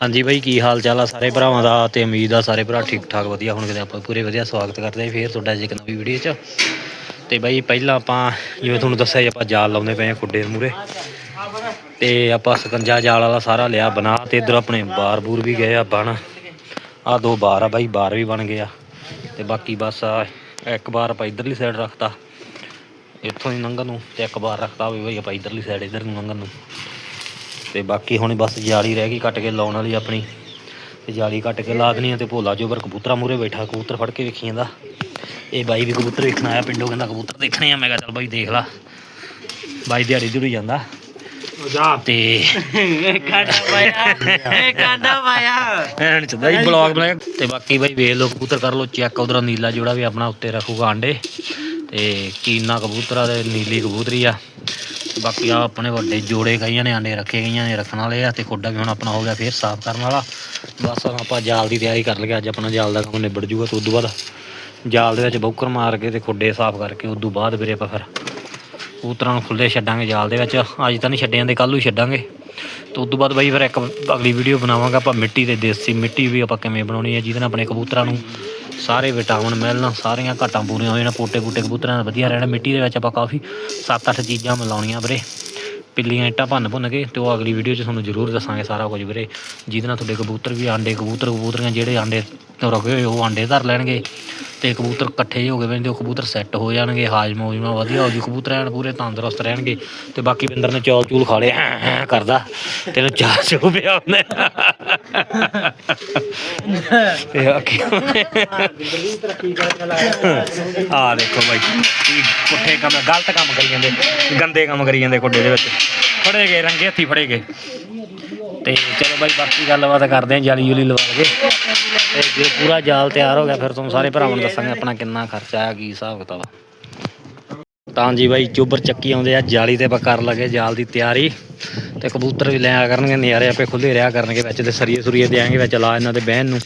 ਹਾਂਜੀ ਬਾਈ, ਕੀ ਹਾਲ ਚਾਲ ਆ ਸਾਰੇ ਭਰਾਵਾਂ ਦਾ ਤੇ ਉਮੀਦ ਆ ਸਾਰੇ ਭਰਾ ਠੀਕ ਠਾਕ ਵਧੀਆ ਹੋਣਗੇ ਆਪਾਂ ਪੂਰੇ ਵਧੀਆ ਸਵਾਗਤ ਕਰਦੇ ਹਾਂ ਫੇਰ ਤੁਹਾਡਾ ਅੱਜ ਇੱਕ ਨਵੀਂ ਵੀਡੀਓ 'ਚ। ਤੇ ਬਾਈ, ਪਹਿਲਾਂ ਆਪਾਂ ਜਿਵੇਂ ਤੁਹਾਨੂੰ ਦੱਸਿਆ ਜੀ, ਆਪਾਂ ਜਾਲ ਲਾਉਂਦੇ ਪਏ ਆ ਖੁੱਡੇ ਮੂਰੇ ਤੇ ਆਪਾਂ ਸਕੰਜਾ ਜਾਲ ਵਾਲਾ ਸਾਰਾ ਲਿਆ, ਬਣਾ ਤੇ ਇਧਰ ਆਪਣੇ ਬਾਰ ਬੂਰ ਵੀ ਗਏ ਆ, ਬਣ। ਆ ਦੋ ਬਾਰ ਆ ਬਾਈ, ਬਾਰ ਵੀ ਬਣ ਗਏ ਆ। ਤੇ ਬਾਕੀ ਬਸ ਆ, ਇੱਕ ਬਾਰ ਆਪਾਂ ਇਧਰਲੀ ਸਾਈਡ ਰੱਖਤਾ। ਇੱਥੋਂ ਹੀ ਲੰਘਣ ਨੂੰ ਤੇ ਇੱਕ ਬਾਰ ਰੱਖਤਾ ਵੀ ਬਾਈ, ਆਪਾਂ ਇਧਰਲੀ ਸਾਈਡ ਇਧਰ ਨੂੰ ਲੰਘਣ ਨੂੰ। ਤੇ ਬਾਕੀ ਹੁਣ ਬਸ ਜਾਲੀ ਰਹਿ ਗਈ ਕੱਟ ਕੇ ਲਾਉਣ ਵਾਲੀ ਆਪਣੀ। ਤੇ ਜਾਲੀ ਕੱਟ ਕੇ ਲਾ ਦੇਣੀ ਆ ਤੇ ਭੋਲਾ ਜੋਬਰ ਕਬੂਤਰਾਂ ਮੂਰੇ ਬੈਠਾ ਕਬੂਤਰ ਫੜ ਕੇ ਵੇਖੀ ਜਾਂਦਾ। ਇਹ ਬਾਈ ਵੀ ਕਬੂਤਰ ਵੇਖਣ ਆਇਆ ਪਿੰਡੋਂ ਕਹਿੰਦਾ ਕਬੂਤਰ ਦੇਖਣੇ ਆ। ਮੈਂ ਕਿਹਾ ਚੱਲ ਬਾਈ ਦੇਖ ਲਾ। ਬਾਈ ਦਿਹਾੜੀ ਦਿਹੜੀ ਜਾਂਦਾ। ਤੇ ਕਾਂਡਾ ਪਾਇਆ ਇਹ ਕਾਂਡਾ ਪਾਇਆ। ਐਨ ਚ ਬਾਈ ਬਲੌਗ ਬਣਾਇਆ। ਤੇ ਬਾਕੀ ਬਾਈ ਵੇਖ ਲਓ ਕਬੂਤਰ ਕਰ ਲਓ ਚੈੱਕ ਉਧਰ ਨੀਲਾ ਜੋੜਾ ਵੀ ਆਪਣਾ ਉੱਤੇ ਰੱਖੂਗਾ ਆਂਡੇ। ਤੇ ਕੀਨਾ ਕਬੂਤਰਾਂ ਦੇ ਨੀਲੀ ਕਬੂਤਰੀ ਆ। ਬਾਕੀ ਆ ਆਪਣੇ ਵੱਡੇ ਜੋੜੇ ਕਈਆਂ ਨੇ, ਆਂਡੇ ਰੱਖੇ ਗਈਆਂ ਨੇ, ਰੱਖਣ ਵਾਲੇ ਆ ਤੇ ਖੁੱਡਾ ਵੀ ਹੁਣ ਆਪਣਾ ਹੋ ਗਿਆ ਫੇਰ ਸਾਫ਼ ਕਰਨ ਵਾਲਾ। ਬਸ ਹੁਣ ਆਪਾਂ ਜਾਲ ਦੀ ਤਿਆਰੀ ਕਰ ਲਈਏ, ਅੱਜ ਆਪਣਾ ਜਾਲ ਦਾ ਕੰਮ ਨਿਬੜ ਜੂਗਾ ਤੇ ਉਦੋਂ ਬਾਅਦ ਜਾਲ ਦੇ ਵਿੱਚ ਬੌਕਰ ਮਾਰ ਕੇ ਤੇ ਖੋਡੇ ਸਾਫ਼ ਕਰਕੇ ਉਦੋਂ ਬਾਅਦ ਵੀਰੇ ਆਪਾਂ ਫਿਰ ਕਬੂਤਰਾਂ ਨੂੰ ਖੁੱਲੇ ਛੱਡਾਂਗੇ ਜਾਲ ਦੇ ਵਿੱਚ। ਅੱਜ ਤਾਂ ਨਹੀਂ ਛੱਡੇ ਜਾਂਦੇ ਕੱਲ੍ਹ ਨੂੰ ਛੱਡਾਂਗੇ। ਤੇ ਉਦੋਂ ਬਾਅਦ ਬਾਈ ਫਿਰ ਇੱਕ ਅਗਲੀ ਵੀਡੀਓ ਬਣਾਵਾਂਗਾ ਆਪਾਂ ਮਿੱਟੀ ਤੇ, ਦੇਸੀ ਮਿੱਟੀ ਵੀ ਆਪਾਂ ਕਿਵੇਂ ਬਣਾਉਣੀ ਹੈ, ਜਿਹਦੇ ਨਾਲ ਆਪਣੇ ਕਬੂਤਰਾਂ ਨੂੰ ਸਾਰੇ ਵਿਟਾਮਿਨ ਮਿਲਣ, ਸਾਰੀਆਂ ਘਾਟਾਂ ਪੂਰੀਆਂ ਹੋ ਜਾਣ ਪੋਟੇ ਪੋਟੇ ਕਬੂਤਰਾਂ ਦਾ ਵਧੀਆ ਰਹਿਣਾ, ਮਿੱਟੀ ਦੇ ਵਿੱਚ ਆਪਾਂ ਕਾਫੀ 7-8 ਚੀਜ਼ਾਂ ਮਿਲਾਉਣੀਆਂ ਵੀਰੇ। ਪਿੱਲੀਆਂ ਇੱਟਾਂ ਭੰਨ ਭੁੰਨ ਕੇ ਤੇ ਉਹ ਅਗਲੀ ਵੀਡੀਓ 'ਚ ਤੁਹਾਨੂੰ ਜ਼ਰੂਰ ਦੱਸਾਂਗੇ ਸਾਰਾ ਕੁਝ ਵੀਰੇ, ਜਿਹਦੇ ਨਾਲ ਤੁਹਾਡੇ ਕਬੂਤਰ ਵੀ ਆਂਡੇ, ਕਬੂਤਰ, ਕਬੂਤਰੀਆਂ ਜਿਹੜੇ ਆਂਡੇ ਰੁਕੇ ਹੋਏ, ਉਹ ਆਂਡੇ ਧਰ ਲੈਣਗੇ ਤੇ ਕਬੂਤਰ ਇਕੱਠੇ ਹੋ ਗਏ ਬੰਦੇ ਉਹ ਕਬੂਤਰ ਸੈੱਟ ਹੋ ਜਾਣਗੇ, ਹਾਜ਼ਮ ਹੋ ਵਧੀਆ ਹੋ ਜੂ, ਕਬੂਤਰ ਐਨ ਪੂਰੇ ਤੰਦਰੁਸਤ ਰਹਿਣਗੇ ਤੇ ਬਾਕੀ ਬਿੰਦਰ ਨੇ ਚੌਲ ਚੂਲ ਖਾ ਲਏ ਕਰਦਾ, ਤੈਨੂੰ ਚਾਹ ਚੋ ਪਿਆ ਉਹਨੇ। ਤੇ ਬਾਕੀ ਆ ਦੇਖੋ ਬਾਈ ਪੁੱਠੇ ਕੰਮ, ਗਲਤ ਕੰਮ ਕਰੀ ਜਾਂਦੇ, ਗੰਦੇ ਕੰਮ ਕਰੀ ਜਾਂਦੇ ਕੁੱਡੇ ਦੇ ਵਿੱਚ। ਫੜੇ ਗਏ, ਰੰਗੇ ਹੱਥੀ ਫੜੇ ਗਏ। ਤੇ ਚਲੋ ਬਾਈ, ਬਾਕੀ ਗੱਲਬਾਤ ਕਰਦੇ ਆਂ ਜਾਲੀ ਜੁਲੀ ਲਵਾ ਲਗੇ ਤੇ ਜੇ ਪੂਰਾ ਜਾਲ ਤਿਆਰ ਹੋ ਗਿਆ, ਫਿਰ ਤੁਹਾਨੂੰ ਸਾਰੇ ਭਰਾਵਾਂ ਨੂੰ ਦੱਸਾਂਗੇ ਆਪਣਾ ਕਿੰਨਾ ਖਰਚਾ ਆਇਆ, ਕੀ ਹਿਸਾਬ ਕਿਤਾਬ ਤਾਂ ਜੀ ਬਾਈ, ਚੋਬਰ ਚੱਕੀ ਆਉਂਦੇ ਆ, ਜਾਲੀ ਤੇ ਆਪਾਂ ਕਰ ਲਗੇ ਜਾਲ ਦੀ ਤਿਆਰੀ। ਤੇ ਕਬੂਤਰ ਵੀ ਲੈ ਆ ਕਰਨਗੇ ਨਿਆਰੇ ਆਪੇ ਖੁੱਲੇ ਰਿਹਾ ਕਰਨਗੇ ਵਿੱਚ ਤੇ ਸਰੀਏ ਸੁਰੀਏ ਦੇਾਂਗੇ ਵਿੱਚ, ਲਾ ਇਹਨਾਂ ਦੇ ਬਹਿਣ ਨੂੰ।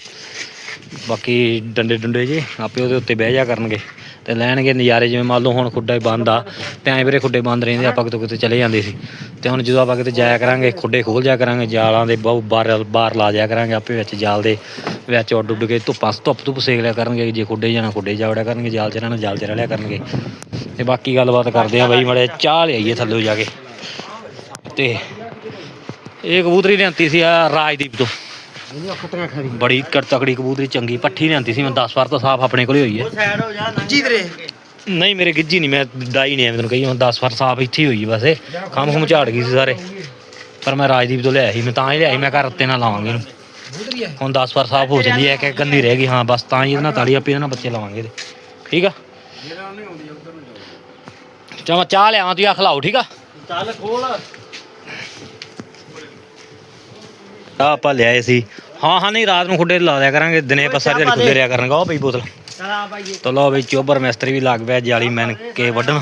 ਬਾਕੀ ਡੰਡੇ ਡੰਡੇ ਜੀ, ਆਪੇ ਉਹਦੇ ਉੱਤੇ ਬਹਿ ਜਾ ਕਰਨਗੇ। ਤੇ ਲੈਣਗੇ ਨਜ਼ਾਰੇ ਜਿਵੇਂ ਮੰਨ ਲਓ ਹੁਣ ਖੁੱਡੇ ਬੰਦ ਆ, ਤੇ ਐਂ ਵੀਰੇ ਖੁੱਡੇ ਬੰਦ ਰਹਿੰਦੇ ਆਪਾਂ ਕਿਤੇ ਕਿਤੇ ਚਲੇ ਜਾਂਦੇ ਸੀ। ਤੇ ਹੁਣ ਜਦੋਂ ਆਪਾਂ ਕਿਤੇ ਜਾਇਆ ਕਰਾਂਗੇ, ਖੁੱਡੇ ਖੋਲ ਜਾਇਆ ਕਰਾਂਗੇ, ਜਾਲਾਂ ਦੇ ਬਹੁ ਬਾਹਰ ਬਾਹਰ ਲਾ ਜਾਇਆ ਕਰਾਂਗੇ ਆਪੇ ਵਿੱਚ ਜਾਲ ਦੇ ਵਿੱਚ ਉੱਡ ਉੱਡ ਕੇ ਧੁੱਪਾਂ ਧੁੱਪ ਧੁੱਪ ਸੇਕ ਲਿਆ ਕਰਨਗੇ ਜੇ ਖੁੱਡੇ ਜਾਣਾ ਖੁੱਡੇ ਜਾ ਕਰਨਗੇ, ਜਾਲ ਚ ਰਹਿਣਾ ਜਾਲ ਚ ਰਹਿ ਲਿਆ ਕਰਨਗੇ। ਤੇ ਬਾਕੀ ਗੱਲਬਾਤ ਕਰਦੇ ਆ ਬਾਈ ਮੜੇ ਚਾਹ ਲਿਆਈਏ ਥੱਲੇ ਜਾ ਕੇ। ਤੇ ਇਹ ਕਬੂਤਰੀ ਲਿਆਂਤੀ ਸੀ ਆ ਰਾਜਦੀਪ ਤੋਂ। ਬੜੀ ਕਰ ਤਕੜੀ ਕਬੂਤਰੀ ਚੰਗੀ ਪੱਠੀ ਲਿਆਂਤੀ ਸੀ ਮੈਂ 10 ਵਾਰ ਤਾਂ ਸਾਫ਼ ਆਪਣੇ ਕੋਲੇ ਹੋਈ ਹੈ। ਨਹੀਂ ਮੇਰੇ ਗਿੱਜੀ ਨਹੀਂ ਮੈਂ ਡਾਈ ਨਹੀਂ ਐਵੇਂ ਤੈਨੂੰ ਕਹੀ ਹੁਣ 10 ਵਾਰ ਸਾਫ਼ ਇੱਥੇ ਹੀ ਹੋਈ ਬਸ ਇਹ। ਖੰਮ ਖੁੰਮ ਝਾੜ ਗਈ ਸੀ ਸਾਰੇ। ਪਰ ਮੈਂ ਰਾਜਦੀਪ ਤੋਂ ਲਿਆਇਆ ਸੀ ਮੈਂ ਤਾਂ ਹੀ ਲਿਆਈ ਮੈਂ ਘਰ ਉੱਤੇ ਨਾਲ ਲਾਵਾਂਗੇ ਇਹਨੂੰ। ਹੁਣ 10 ਵਾਰ ਸਾਫ਼ ਹੋ ਜਾਂਦੀ ਹੈ ਕਿ ਗੰਦੀ ਰਹਿ ਗਈ ਹਾਂ ਬਸ ਤਾਂ ਹੀ ਇਹਦੇ ਨਾਲ ਤਾਲੀ ਆਪੇ ਇਹਦੇ ਨਾਲ ਬੱਚੇ ਲਾਵਾਂਗੇ ਇਹਦੇ। ਠੀਕ ਆ? ਚਲੋ ਚਾਹ ਲਿਆਵਾਂ ਤੂੰ ਆ ਖਲਾਓ ਠੀਕ ਆ? ਚੱਲ ਖੋਲ। ਆ ਆਪਾਂ ਲਿਆਏ ਸੀ ਹਾਂ ਹਾਂ ਨਹੀਂ ਰਾਤ ਨੂੰ ਖੁੱਡੇ ਲਾ ਦਿਆ ਕਰਾਂਗੇ। ਦਿਨੇ ਆਪਾਂ ਸਾਰੀ ਦਿਹਾੜੀ ਖੁੱਡੇ ਰਿਆ ਕਰਾਂਗੇ ਉਹ ਪਈ ਬੋਤਲ। ਚਲਾ ਭਾਈ ਤੋ ਲਓ ਬਈ ਚੋਬਰ ਮਿਸਤਰੀ ਵੀ ਲੱਗ ਪਿਆ ਜਾਲੀ ਮੈਨ ਕੇ ਵੱਢਣ।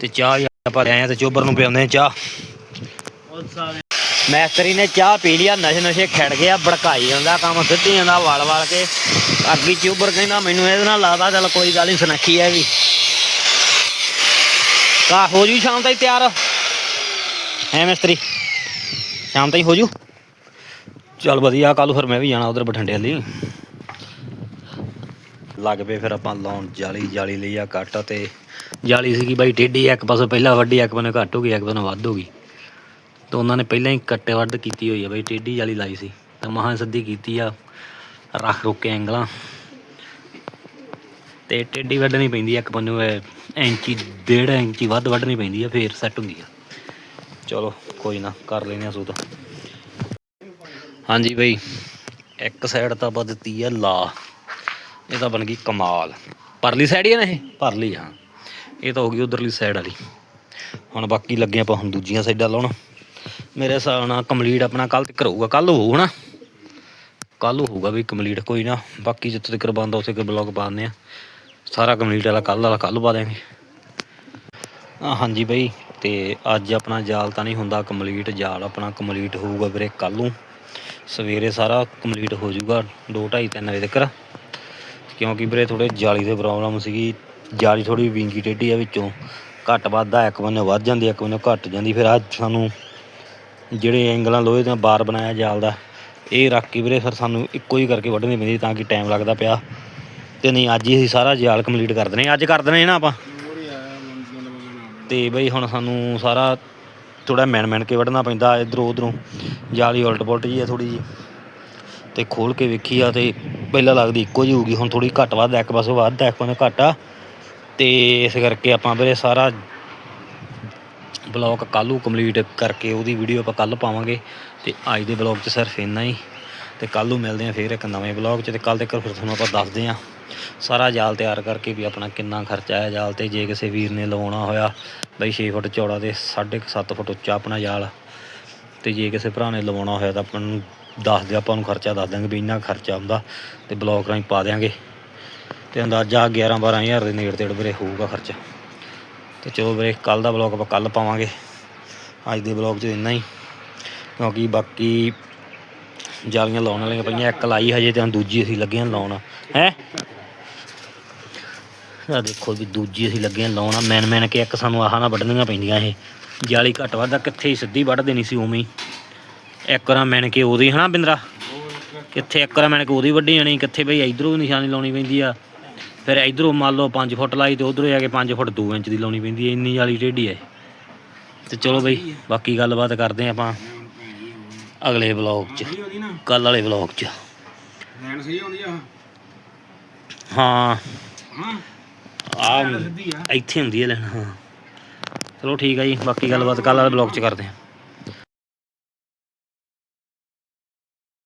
ਤੇ ਚਾਹ ਆਪਾਂ ਲਿਆਏ ਆ ਤੇ ਚੋਬਰ ਨੂੰ ਪਿਆਉਂਦੇ ਆ ਚਾਹ। ਮਿਸਤਰੀ ਨੇ ਚਾਹ ਪੀ ਲਿਆ ਨਸ਼ੇ ਨਸ਼ੇ ਖੜ ਗਿਆ ਭੜਕਾਈ ਜਾਂਦਾ ਕੰਮ ਸਿੱਧੀ ਜਾਂਦਾ ਵਲ ਵਲ ਕੇ। ਅੱਗੀ ਚੋਬਰ ਕਹਿੰਦਾ ਮੈਨੂੰ ਇਹਦੇ ਨਾਲ ਲਾਦਾ ਚੱਲ ਕੋਈ ਗੱਲ ਨਹੀਂ ਸੁਨੱਖੀ ਹੈ ਵੀ। ਕਾ ਹੋ ਜੂ ਸ਼ਾਮ ਤਾਈਂ ਤਿਆਰ। ਹੈ ਮਿਸਤਰੀ? ਸ਼ਾਮ ਤਾਈਂ ਹੋ ਜੂ? ਚੱਲ ਵਧੀਆ ਕੱਲ ਫਿਰ ਮੈਂ ਵੀ ਜਾਣਾ ਉਧਰ ਬਠਿੰਡੇ ਵਾਲੀ ਲੱਗ ਪਏ ਫਿਰ ਆਪਾਂ ਲਾਉਣ ਜਾਲੀ ਜਾਲੀ ਲਈ ਆ ਕੱਟ ਤੇ ਜਾਲੀ ਸੀਗੀ ਬਾਈ ਟੇਢੀ ਇੱਕ ਪਾਸੇ, ਪਹਿਲਾਂ ਵੱਡੀ ਇੱਕ ਪਾਸੋਂ ਘੱਟ ਹੋ ਗਈ, ਇੱਕ ਪਾਸੇ ਵੱਧ ਹੋ ਗਈ। ਤੇ ਉਹਨਾਂ ਨੇ ਪਹਿਲਾਂ ਹੀ ਕੱਟੇ ਵੱਢ ਕੀਤੀ ਹੋਈ ਆ ਬਾਈ ਟੇਢੀ ਜਾਲੀ ਲਾਈ ਸੀ। ਤਾਂ ਮਹਾਂ ਸਿੱਧੀ ਕੀਤੀ ਆ, ਰੱਖ ਰੁੱਕ ਕੇ ਐਂਗਲਾਂ। ਤੇ ਟੇਢੀ ਵੱਢਣੀ ਪੈਂਦੀ ਆ, ਇੱਕ ਪੰਨੂ ਇੰਚੀ, ਡੇਢ ਇੰਚੀ ਵੱਧ ਵੱਢਣੀ ਪੈਂਦੀ ਆ, ਫੇਰ ਸੈੱਟ ਹੁੰਦੀ ਆ। ਚਲੋ, ਕੋਈ ਨਾ, ਕਰ ਲੈਨੇ ਆ ਸੂਤ। ਹਾਂਜੀ ਬਈ, ਇੱਕ ਸਾਈਡ ਤਾਂ ਆਪਾਂ ਦਿੱਤੀ ਆ ਲਾ। ਇਹ ਤਾਂ ਬਣ ਗਈ ਕਮਾਲ। ਪਰਲੀ ਸਾਈਡ ਹੀ ਆ ਨਾ ਇਹ? ਪਰਲੀ, ਹਾਂ। ਇਹ ਤਾਂ ਹੋ ਗਈ ਉਧਰਲੀ ਸਾਈਡ ਵਾਲੀ। ਹੁਣ ਬਾਕੀ ਲੱਗੇ ਆਪਾਂ ਹੁਣ ਦੂਜੀਆਂ ਸਾਈਡਾਂ ਲਾਉਣ। ਮੇਰੇ ਹਿਸਾਬ ਨਾਲ ਕੰਪਲੀਟ ਆਪਣਾ ਕੱਲ ਤੱਕ ਹੋਊਗਾ ਕੱਲ ਹੋਊ ਨਾ ਕੱਲ ਹੋਊਗਾ ਵੀ ਕੰਪਲੀਟ ਕੋਈ ਨਾ। ਬਾਕੀ ਜਿੱਥੇ ਤੱਕ ਬੰਦਾ ਉਸੇ ਕੇ ਬਲੌਗ ਪਾਉਂਦੇ ਆ। ਸਾਰਾ ਕੰਪਲੀਟ ਵਾਲਾ ਕੱਲ ਵਾਲਾ ਕੱਲ ਪਾ ਦਿਆਂਗੇ। ਹਾਂਜੀ ਬਈ, ਤੇ ਅੱਜ ਆਪਣਾ ਜਾਲ ਤਾਂ ਨਹੀਂ ਹੁੰਦਾ। ਕੰਪਲੀਟ ਜਾਲ ਆਪਣਾ ਕੰਪਲੀਟ ਹੋਊਗਾ ਵੀਰੇ ਕੱਲ ਨੂੰ। ਸਵੇਰੇ ਸਾਰਾ ਕੰਪਲੀਟ ਹੋ ਜਾਊਗਾ 2:30 3 ਵਜੇ ਤੱਕ। ਕਿਉਂਕਿ ਵੀਰੇ ਥੋੜੇ ਜਾਲੀ ਦੇ ਪ੍ਰੋਬਲਮ ਸੀਗੀ ਜਾਲੀ ਥੋੜੀ ਵਿੰਗੀ ਟੇਢੀ ਆ ਵਿੱਚੋਂ। ਘੱਟ ਵੱਧ ਆ ਇੱਕ ਬੰਨੇ ਵੱਧ ਜਾਂਦੀ ਇੱਕ ਬੰਨੇ ਘੱਟ ਜਾਂਦੀ। ਫਿਰ ਅੱਜ ਸਾਨੂੰ ਜਿਹੜੇ ਐਂਗਲਾਂ ਲੋਹੇ ਦਾ ਬਾਰ ਬਣਾਇਆ ਜਾਲ ਦਾ ਇਹ ਰੱਖ ਕੇ ਵੀਰੇ ਫਿਰ ਸਾਨੂੰ ਇੱਕੋ ਹੀ ਕਰਕੇ ਵੱਢਣੀ ਪੈਂਦੀ ਤਾਂ ਕਿ ਟਾਈਮ ਲੱਗਦਾ ਪਿਆ। ਤੇ ਨਹੀਂ ਅੱਜ ਹੀ ਅਸੀਂ ਸਾਰਾ ਜਾਲ ਕੰਪਲੀਟ ਕਰ ਦਨੇ ਅੱਜ ਕਰ ਦਨੇ ਨਾ ਆਪਾਂ। ਤੇ ਬਈ ਹੁਣ ਸਾਨੂੰ ਸਾਰਾ ਥੋੜਾ ਮਿਣ ਮਿਣ ਕੇ ਵੱਢਣਾ ਪੈਂਦਾ ਇਧਰੋਂ ਉਧਰੋਂ। ਜਾਲੀ ਉਲਟ ਪੁਲਟ ਜੀ ਆ ਥੋੜੀ ਜੀ ਤੇ ਖੋਲ ਕੇ ਵੇਖੀ ਆ ਤੇ ਪਹਿਲਾਂ ਲੱਗਦੀ ਇੱਕੋ ਜਿਹੀ ਹੋਊਗੀ, ਹੁਣ ਥੋੜੀ ਘੱਟ ਵੱਧ ਇੱਕ ਪਾਸੋਂ ਵੱਧ ਇੱਕ ਪਾਸੋਂ ਘੱਟ ਆ। ਤੇ ਇਸ ਕਰਕੇ ਆਪਾਂ ਵੀਰੇ ਸਾਰਾ ਬਲੌਗ ਕੱਲ੍ਹ ਕੰਪਲੀਟ ਕਰਕੇ ਉਹਦੀ ਵੀਡੀਓ ਆਪਾਂ ਕੱਲ ਪਾਵਾਂਗੇ। ਤੇ ਅੱਜ ਦੇ ਬਲੌਗ 'ਚ ਸਿਰਫ ਇੰਨਾ ਹੀ। ਤੇ ਕੱਲ੍ਹ ਨੂੰ ਮਿਲਦੇ ਆ ਫੇਰ ਇੱਕ ਨਵੇਂ ਬਲੌਗ 'ਚ। ਤੇ ਕੱਲ੍ਹ ਤੱਕ ਫਿਰ ਤੁਹਾਨੂੰ ਆਪਾਂ ਦੱਸਦੇ ਆ ਸਾਰਾ ਜਾਲ ਤਿਆਰ ਕਰਕੇ ਵੀ ਆਪਣਾ ਕਿੰਨਾ ਖਰਚਾ ਆਇਆ ਜਾਲ ਤੇ, ਜੇ ਕਿਸੇ ਵੀਰ ਨੇ ਲਵਾਉਣਾ ਹੋਇਆ ਬਈ 6 ਫੁੱਟ ਚੌੜਾ ਤੇ 7.5 ਫੁੱਟ ਉੱਚਾ ਆਪਣਾ ਜਾਲ। ਤੇ ਜੇ ਕਿਸੇ ਭਰਾ ਨੇ ਲਵਾਉਣਾ ਹੋਇਆ ਤਾਂ ਆਪਾਂ ਨੂੰ ਦੱਸ ਦਿਓ, ਆਪਾਂ ਨੂੰ ਖਰਚਾ ਦੱਸ ਦਾਂਗੇ ਵੀ ਇੰਨਾ ਖਰਚਾ ਆਉਂਦਾ ਤੇ ਬਲੌਗ ਰਾਹੀਂ ਪਾ ਦਿਆਂਗੇ। ਤੇ ਅੰਦਾਜ਼ਾ 11 12000 ਦੇ ਨੇੜੇ ਤੇੜੇ ਵੀਰੇ ਹੋਊਗਾ ਖਰਚਾ। ਤੇ ਚਲੋ ਵੀਰੇ ਕੱਲ ਦਾ ਬਲੌਗ ਆਪਾਂ ਕੱਲ ਪਾਵਾਂਗੇ। ਅੱਜ ਦੇ ਬਲੌਗ 'ਚ ਇੰਨਾ ਹੀ, ਕਿਉਂਕਿ ਬਾਕੀ ਜਾਲੀਆਂ ਲਾਉਣ ਵਾਲੀਆਂ ਪਈਆਂ, ਇੱਕ ਲਾਈ ਹਜੇ ਤੇ ਦੂਜੀ ਅਸੀਂ ਲੱਗੇ ਹਾਂ ਲਾਉਣ। ਹੈ? ਆ ਦੇਖੋ ਵੀ ਦੂਜੀ ਅਸੀਂ ਲੱਗੇ ਹਾਂ ਲਾਉਣ ਮੈਨ ਮੈਨ ਕੇ ਇੱਕ ਸਾਨੂੰ ਆਹ ਨਾ ਵੱਢਣੀਆਂ ਪੈਂਦੀਆਂ ਇਹ। ਜਾਲੀ ਘੱਟ ਵੱਧ ਆ, ਕਿੱਥੇ ਹੀ ਸਿੱਧੀ ਵੱਢ ਦੇਣੀ ਸੀ ਉਵੇਂ ਹੀ। ਇੱਕ ਵਾਰ ਮੈਨ ਕੇ ਉਹਦੀ ਹਨਾ ਬਿੰਦਰਾ? ਕਿੱਥੇ ਇੱਕ ਵਾਰ ਮੈਨ ਕੇ ਉਹਦੀ ਵੱਢੀ ਜਾਣੀ ਕਿੱਥੇ ਬਈ ਇਧਰੋਂ ਨਿਸ਼ਾਨੀ ਲਾਉਣੀ ਪੈਂਦੀ ਆ। ਫਿਰ ਇਧਰੋਂ ਮੰਨ ਲਓ 5 ਫੁੱਟ ਲਾਈ ਤੇ ਉਧਰੋਂ ਜਾ ਕੇ 5 ਫੁੱਟ 2 ਇੰਚ ਦੀ ਲਾਉਣੀ ਪੈਂਦੀ ਹੈ ਇੰਨੀ ਜਾਲੀ ਟੇਢੀ ਹੈ ਤੇ ਚਲੋ ਬਈ ਬਾਕੀ ਗੱਲਬਾਤ ਕਰਦੇ ਹਾਂ ਆਪਾਂ ਅਗਲੇ ਬਲੌਗ 'ਚ ਕੱਲ ਵਾਲੇ ਬਲੌਗ 'ਚ। ਲੈਣ ਸਹੀ ਆਉਂਦੀ ਆ। ਹਾਂ। ਹਾਂ। ਆ ਸਿੱਧੀ ਆ। ਇੱਥੇ ਹੁੰਦੀ ਹੈ ਲੈਣ ਹਾਂ। ਚਲੋ ਠੀਕ ਹੈ ਜੀ ਬਾਕੀ ਗੱਲਬਾਤ ਕੱਲ ਵਾਲੇ ਬਲੌਗ 'ਚ ਕਰਦੇ ਹਾਂ